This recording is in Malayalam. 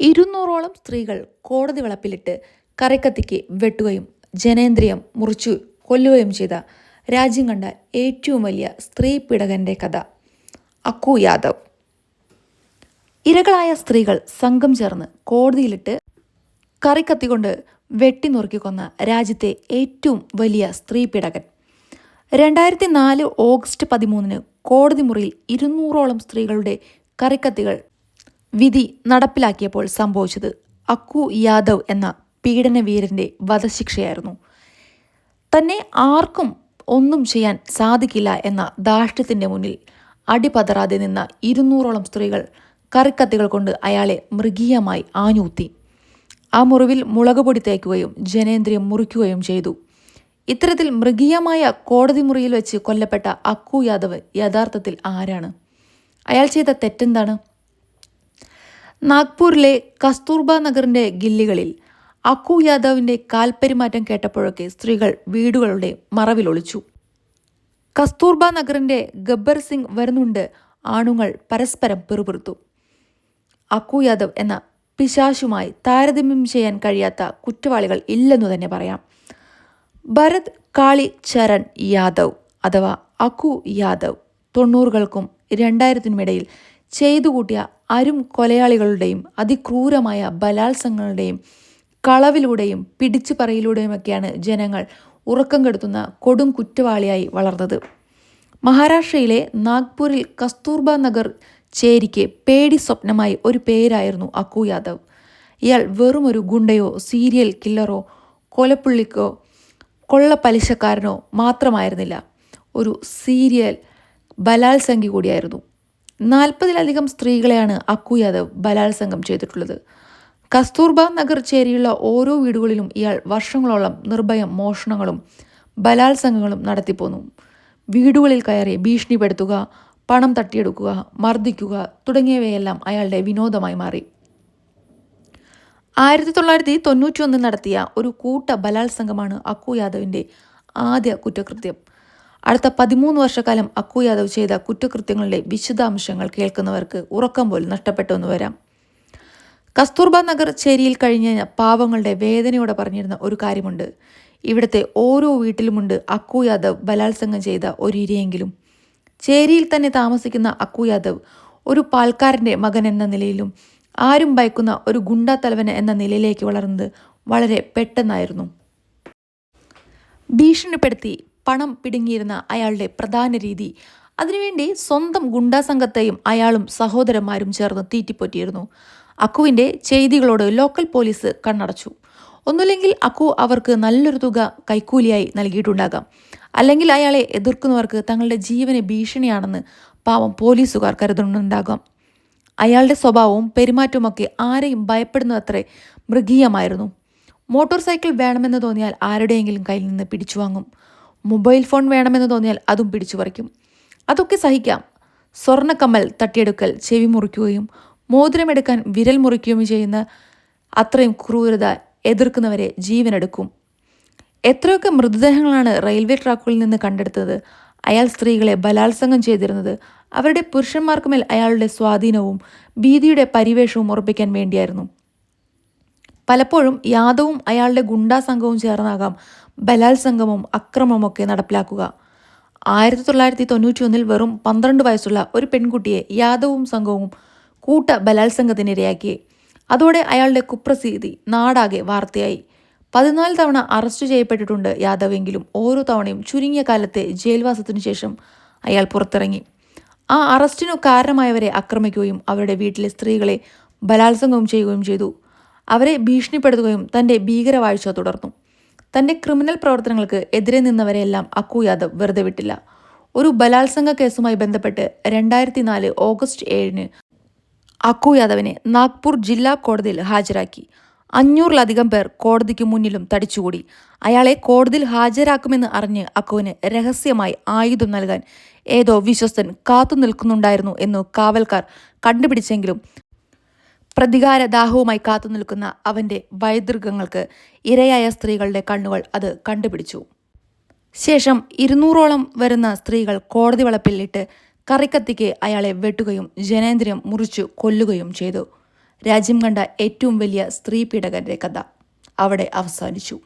ഇരുന്നൂറോളം സ്ത്രീകൾ കോടതി വളപ്പിലിട്ട് കറിക്കത്തിക്ക് വെട്ടുകയും ജനേന്ദ്രിയം മുറിച്ചു കൊല്ലുകയും ചെയ്ത രാജ്യം കണ്ട ഏറ്റവും വലിയ സ്ത്രീ പീഡകന്റെ കഥ. അക്കു യാദവ്. ഇരകളായ സ്ത്രീകൾ സംഘം ചേർന്ന് കോടതിയിലിട്ട് കറിക്കത്തികൊണ്ട് വെട്ടിനുറുക്കി കൊന്ന രാജ്യത്തെ ഏറ്റവും വലിയ സ്ത്രീ പീഡകൻ. രണ്ടായിരത്തി നാല് ഓഗസ്റ്റ് പതിമൂന്നിന് കോടതി മുറിയിൽ ഇരുന്നൂറോളം സ്ത്രീകളുടെ കറിക്കത്തികൾ വിധി നടപ്പിലാക്കിയപ്പോൾ സംഭവിച്ചത് അക്കു യാദവ് എന്ന പീഡനവീരന്റെ വധശിക്ഷയായിരുന്നു. തന്നെ ആർക്കും ഒന്നും ചെയ്യാൻ സാധിക്കില്ല എന്ന ദാഷ്ട്യത്തിന്റെ മുന്നിൽ അടിപതറാതെ നിന്ന ഇരുന്നൂറോളം സ്ത്രീകൾ കറിക്കത്തികൾ കൊണ്ട് അയാളെ മൃഗീയമായി ആഞ്ഞൂത്തി. ആ മുറിവിൽ മുളകുപൊടി തേക്കുകയും ജനേന്ദ്രിയം മുറിക്കുകയും ചെയ്തു. ഇത്തരത്തിൽ മൃഗീയമായ കോടതി മുറിയിൽ വെച്ച് കൊല്ലപ്പെട്ട അക്കു യാദവ് യഥാർത്ഥത്തിൽ ആരാണ്? അയാൾ ചെയ്ത തെറ്റെന്താണ്? നാഗ്പൂരിലെ കസ്തൂർബ നഗറിന്റെ ഗില്ലികളിൽ അക്കു യാദവിന്റെ കാൽപ്പെരുമാറ്റം കേട്ടപ്പോഴൊക്കെ സ്ത്രീകൾ വീടുകളുടെ മറവിലൊളിച്ചു. കസ്തൂർബ നഗറിന്റെ ഗബ്ബർ സിംഗ് വരുന്നുണ്ട് ആണുങ്ങൾ പരസ്പരം പിറുപിറുത്തു. അക്കു യാദവ് എന്ന പിശാശുമായി താരതമ്യം ചെയ്യാൻ കഴിയാത്ത കുറ്റവാളികൾ ഇല്ലെന്നു തന്നെ പറയാം. ഭരത് കാളി ചരൺ യാദവ് അഥവാ അക്കു യാദവ് തൊണ്ണൂറുകൾക്കും രണ്ടായിരത്തിനുമിടയിൽ ചെയ്തു കൂട്ടിയ അരും കൊലയാളികളുടെയും അതിക്രൂരമായ ബലാത്സംഗങ്ങളുടെയും കളവിലൂടെയും പിടിച്ചു പറയിലൂടെയുമൊക്കെയാണ് ജനങ്ങൾ ഉറക്കം കെടുത്തുന്ന കൊടും കുറ്റവാളിയായി വളർന്നത്. മഹാരാഷ്ട്രയിലെ നാഗ്പൂരിൽ കസ്തൂർബ നഗർ ചേരിക്ക് പേടി സ്വപ്നമായി ഒരു പേരായിരുന്നു അക്കു യാദവ്. ഇയാൾ വെറുമൊരു ഗുണ്ടയോ സീരിയൽ കില്ലറോ കൊലപ്പുള്ളിക്കോ കൊള്ള പലിശക്കാരനോ മാത്രമായിരുന്നില്ല. ഒരു സീരിയൽ ബലാത്സംഗി കൂടിയായിരുന്നു നാൽപ്പതിലധികം സ്ത്രീകളെയാണ് അക്കു യാദവ് ബലാത്സംഗം ചെയ്തിട്ടുള്ളത്. കസ്തൂർബ നഗർ ചേരിയുള്ള ഓരോ വീടുകളിലും ഇയാൾ വർഷങ്ങളോളം നിർഭയം മോഷണങ്ങളും ബലാത്സംഗങ്ങളും നടത്തിപ്പോന്നു. വീടുകളിൽ കയറി ഭീഷണിപ്പെടുത്തുക പണം തട്ടിയെടുക്കുക മർദ്ദിക്കുക തുടങ്ങിയവയെല്ലാം അയാളുടെ വിനോദമായി മാറി. ആയിരത്തി തൊള്ളായിരത്തി തൊണ്ണൂറ്റി ഒന്നിൽ നടത്തിയ ഒരു കൂട്ട ബലാത്സംഗമാണ് അക്കു യാദവിന്റെ ആദ്യ കുറ്റകൃത്യം. അടുത്ത പതിമൂന്ന് വർഷക്കാലം അക്കു യാദവ് ചെയ്ത കുറ്റകൃത്യങ്ങളുടെ വിശദാംശങ്ങൾ കേൾക്കുന്നവർക്ക് ഉറക്കം പോലും നഷ്ടപ്പെട്ടെന്ന് വരാം. കസ്തൂർബ നഗർ ചേരിയിൽ കഴിഞ്ഞ പാവങ്ങളുടെ വേദനയോടെ പറഞ്ഞിരുന്ന ഒരു കാര്യമുണ്ട്. ഇവിടുത്തെ ഓരോ വീട്ടിലുമുണ്ട് അക്കു യാദവ് ബലാത്സംഗം ചെയ്ത ഒരു ഇരയെങ്കിലും ചേരിയിൽ തന്നെ താമസിക്കുന്ന അക്കു യാദവ് ഒരു പാൽക്കാരന്റെ മകൻ എന്ന നിലയിലും ആരും ഭയക്കുന്ന ഒരു ഗുണ്ടാ എന്ന നിലയിലേക്ക് വളർന്നത് വളരെ പെട്ടെന്നായിരുന്നു. ഭീഷണിപ്പെടുത്തി പണം പിടുങ്ങിയിരുന്ന അയാളുടെ പ്രധാന രീതി. അതിനുവേണ്ടി സ്വന്തം ഗുണ്ടാ സംഘത്തെയും അയാളും സഹോദരന്മാരും ചേർന്ന് തീറ്റിപ്പൊറ്റിയിരുന്നു. അക്കുവിന്റെ ചെയ്തികളോട് ലോക്കൽ പോലീസ് കണ്ണടച്ചു. ഒന്നുമില്ലെങ്കിൽ അക്കു അവർക്ക് നല്ലൊരു തുക കൈക്കൂലിയായി നൽകിയിട്ടുണ്ടാകാം. അല്ലെങ്കിൽ അയാളെ എതിർക്കുന്നവർക്ക് തങ്ങളുടെ ജീവന് ഭീഷണിയാണെന്ന് പാവം പോലീസുകാർ കരുതുന്നുണ്ടാകാം. അയാളുടെ സ്വഭാവവും പെരുമാറ്റവുമൊക്കെ ആരെയും ഭയപ്പെടുന്നതത്രേ മൃഗീയമായിരുന്നു. മോട്ടോർ സൈക്കിൾ വേണമെന്ന് തോന്നിയാൽ ആരുടെയെങ്കിലും കയ്യിൽ നിന്ന് പിടിച്ചു വാങ്ങും. മൊബൈൽ ഫോൺ വേണമെന്ന് തോന്നിയാൽ അതും പിടിച്ചു പറിക്കും. അതൊക്കെ സഹിക്കാം. സ്വർണക്കമ്മൽ തട്ടിയെടുക്കൽ ചെവി മുറിക്കുകയും മോതിരമെടുക്കാൻ വിരൽ മുറിക്കുകയും ചെയ്യുന്ന അത്രയും ക്രൂരത എതിർക്കുന്നവരെ ജീവനെടുക്കും. എത്രയൊക്കെ മൃതദേഹങ്ങളാണ് റെയിൽവേ ട്രാക്കുകളിൽ നിന്ന് കണ്ടെടുത്തത്. അയാൾ സ്ത്രീകളെ ബലാത്സംഗം ചെയ്തിരുന്നത് അവരുടെ പുരുഷന്മാർക്കുമേൽ അയാളുടെ സ്വാധീനവും ഭീതിയുടെ പരിവേഷവും ഉറപ്പിക്കാൻ വേണ്ടിയായിരുന്നു. പലപ്പോഴും യാദവും അയാളുടെ ഗുണ്ടാ സംഘവും ചേർന്നാകാം ബലാത്സംഗവും അക്രമമൊക്കെ നടപ്പിലാക്കുക. ആയിരത്തി തൊള്ളായിരത്തി തൊണ്ണൂറ്റി ഒന്നിൽ വെറും പന്ത്രണ്ട് വയസ്സുള്ള ഒരു പെൺകുട്ടിയെ യാദവും സംഘവും കൂട്ട ബലാത്സംഗത്തിനിരയാക്കി അതോടെ അയാളുടെ കുപ്രസീതി നാടാകെ വാർത്തയായി. പതിനാല് തവണ അറസ്റ്റ് ചെയ്യപ്പെട്ടിട്ടുണ്ട് യാദവെങ്കിലും ഓരോ തവണയും ചുരുങ്ങിയ കാലത്തെ ജയിൽവാസത്തിനു ശേഷം അയാൾ പുറത്തിറങ്ങി. ആ അറസ്റ്റിനു കാരണമായവരെ ആക്രമിക്കുകയും അവരുടെ വീട്ടിലെ സ്ത്രീകളെ ബലാത്സംഗവും ചെയ്യുകയും ചെയ്തു. അവരെ ഭീഷണിപ്പെടുത്തുകയും തന്റെ ഭീകരവാഴ്ച തുടർന്നു. തന്റെ ക്രിമിനൽ പ്രവർത്തനങ്ങൾക്ക് എതിരെ നിന്നവരെയെല്ലാം അക്കു യാദവ് വെറുതെ വിട്ടില്ല. ഒരു ബലാത്സംഗ കേസുമായി ബന്ധപ്പെട്ട് രണ്ടായിരത്തി നാല് ഓഗസ്റ്റ് ഏഴിന് അക്കു യാദവിനെ നാഗ്പൂർ ജില്ലാ കോടതിയിൽ ഹാജരാക്കി. അഞ്ഞൂറിലധികം പേർ കോടതിക്ക് മുന്നിലും തടിച്ചുകൂടി. അയാളെ കോടതിയിൽ ഹാജരാക്കുമെന്ന് അറിഞ്ഞ് അക്കുവിന് രഹസ്യമായി ആയുധം നൽകാൻ ഏതോ വിശ്വസ്തൻ കാത്തു നിൽക്കുന്നുണ്ടായിരുന്നു എന്നു കാവൽക്കാർ കണ്ടുപിടിച്ചെങ്കിലും പ്രതികാരദാഹവുമായി കാത്തു നിൽക്കുന്ന അവന്റെ വൈദൃഗങ്ങൾക്ക് ഇരയായ സ്ത്രീകളുടെ കണ്ണുകൾ അത് കണ്ടുപിടിച്ചു. ശേഷം ഇരുന്നൂറോളം വരുന്ന സ്ത്രീകൾ കോടതി വളപ്പിലിട്ട് കറിക്കത്തിക്ക് അയാളെ വെട്ടുകയും ജനേന്ദ്രിയം മുറിച്ചു കൊല്ലുകയും ചെയ്തു. രാജ്യം കണ്ട ഏറ്റവും വലിയ സ്ത്രീ പീഡകന്റെ കഥ അവിടെ അവസാനിച്ചു.